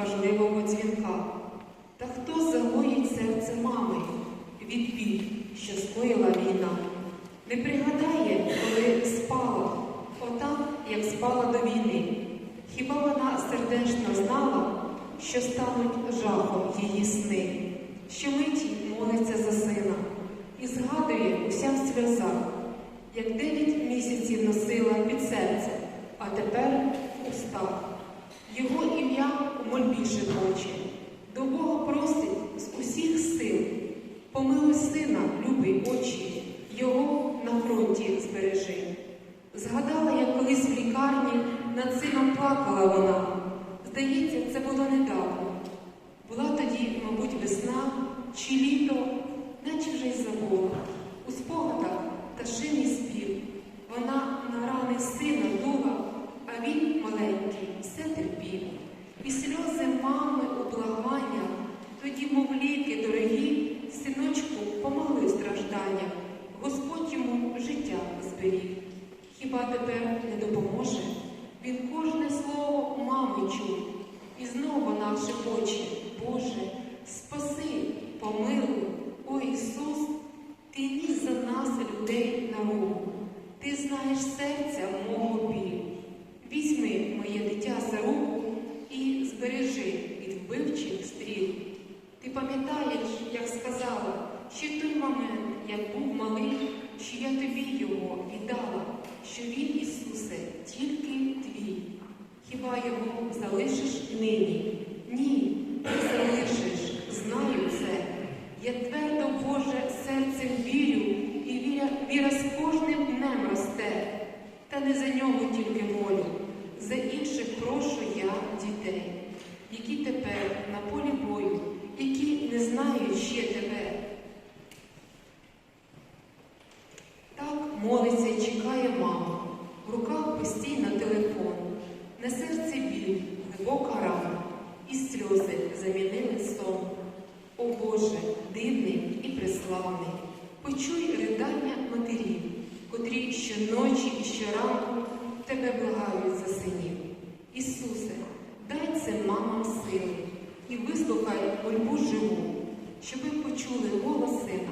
важливого дзвінка. Та хто загоїть серце мами від біль, що скоїла війна? Не пригадає, коли спала, отак, як спала до війни. Хіба вона сердечно знала, що стануть жахом її сни, що миті молиться за сина і згадує уся в сльозах, як дев'ять місяців носила під серце, а тепер в устах. Його ім'я у мольбі живоче, до Бога просить з усіх сил. Помилуй сина, любий очі, його на фронті збережи. Згадала, як колись в лікарні над сином плакала вона. Здається, це було недавно. Була тоді, мабуть, весна зберіг. Хіба тепер не допоможе? Він кожне слово мами чув, і знову вона шепоче, Боже, спаси, помилуй, о Ісус, Ти ніс за нас людей на руку, Ти знаєш серця мого білю. Візьми моє дитя за руку і збережи від вбивчих стріл. Ти пам'ятаєш, як сказала, ще той момент, як був малий, що я тобі його віддала, що він, Ісусе, тільки твій. Хіба його залишиш нині? Ні, не залишиш, знаю це. Я твердо, Боже, серцем вірю, і віра, віра з кожним днем росте. Та не за нього тільки молю, за інших прошу я дітей, які тепер на полі бою, які не знають ще тебе. Так молиться сльози замінили сон. О Боже, дивний і приславний, почуй ридання матерів, котрі щоночі і щоранку тебе благають за синів. Ісусе, дай це мамам сили і вислухай мольбу живу, щоби почули голос сина